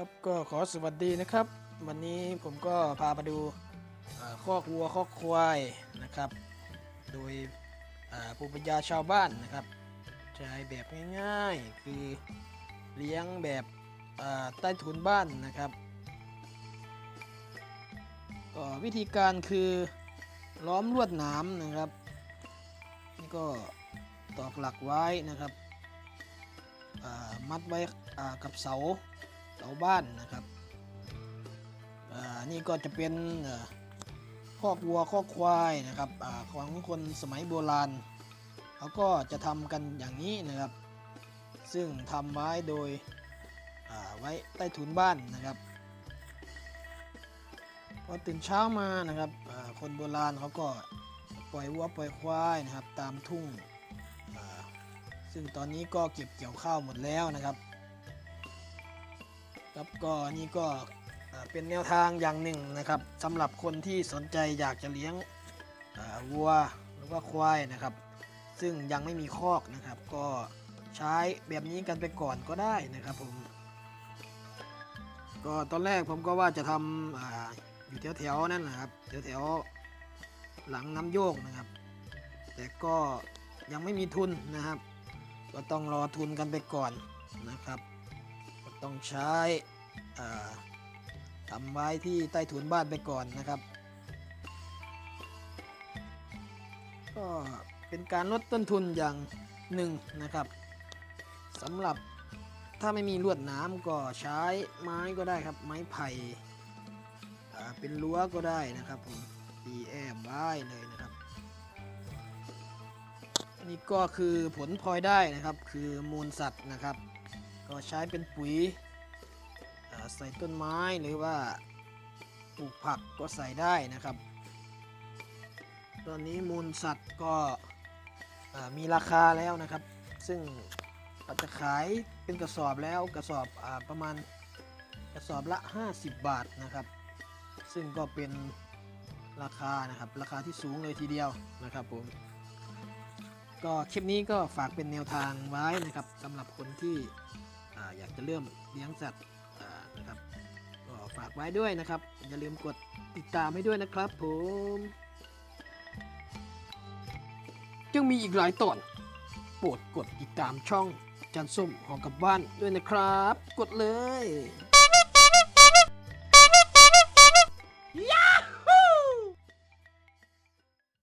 ครับก็ขอสวัสดีนะครับ วันนี้ผมก็พามาดูคอกวัวคอกควายนะครับ โดยภูมิปัญญาชาวบ้านนะครับใช้แบบง่ายๆ คือเลี้ยงแบบใต้ถุนบ้านนะครับก็วิธีการคือล้อมลวดหนามนะครับนี่ก็ตอกหลักไว้นะครับมัดไว้กับเสา เสาบ้านนะครับอ่านี่ก็จะเป็นเอ่อคอกวัวคอกควายนะครับอาของคนสมัยโบราณเขาก็จะทำกันอย่างนี้นะครับ ซึ่งทำไว้โดยอ่าไว้ใต้ถุนบ้านนะครับพอตื่นเช้ามานะครับอ่าคนโบราณเขาก็ปล่อยวัวปล่อยควายนะครับตามทุ่งอ่าซึ่งตอนนี้ก็เก็บเกี่ยวข้าวหมดแล้วนะครับ ครับก็นี่ก็เป็นแนวทางอย่างหนึ่งนะครับสำหรับคนที่สนใจอยากจะเลี้ยงวัวหรือว่าควายนะครับ ซึ่งยังไม่มีคอกนะครับ ก็ใช้แบบนี้กันไปก่อนก็ได้นะครับผมก็ตอนแรกผมก็ว่าจะทำออยู่แถวๆนั่นนะครับแถวๆหลังน้ำโยกนะครับ แต่ก็ยังไม่มีทุนนะครับ ก็ต้องรอทุนกันไปก่อนนะครับ ต้องใช้ทำไว้ที่ใต้ถุนบ้านไปก่อนนะครับ ก็เป็นการลดต้นทุนอย่างหนึ่งนะครับสำหรับถ้าไม่มีลวดน้ำก็ใช้ไม้ก็ได้ครับ ไม้ไผ่เป็นรั้วก็ได้นะครับผมตีแอบไว้เลยนะครับนี่ก็คือผลพลอยได้นะครับ คือมูลสัตว์นะครับ ก็ใช้เป็นปุ๋ยใส่ต้นไม้หรือว่าปลูกผักก็ใส่ได้นะครับ ตอนนี้มูลสัตว์ก็มีราคาแล้วนะครับ ซึ่งเราจะขายเป็นกระสอบแล้วกระสอบอประมาณกระสอบละ 50 บาทนะครับ ซึ่งก็เป็นราคานะครับราคาที่สูงเลยทีเดียวนะครับผมก็คลิปนี้ก็ฝากเป็นแนวทางไว้นะครับสำหรับคนที่ อยากจะเริ่มเลี้ยงสัตว์นะครับก็ฝากไว้ด้วยนะครับ อย่าลืมกดติดตามให้ด้วยนะครับผมยังมีอีกหลายตอนโปรดกดติดตามช่องจันส้มหอกับบ้านด้วยนะครับ กดเลย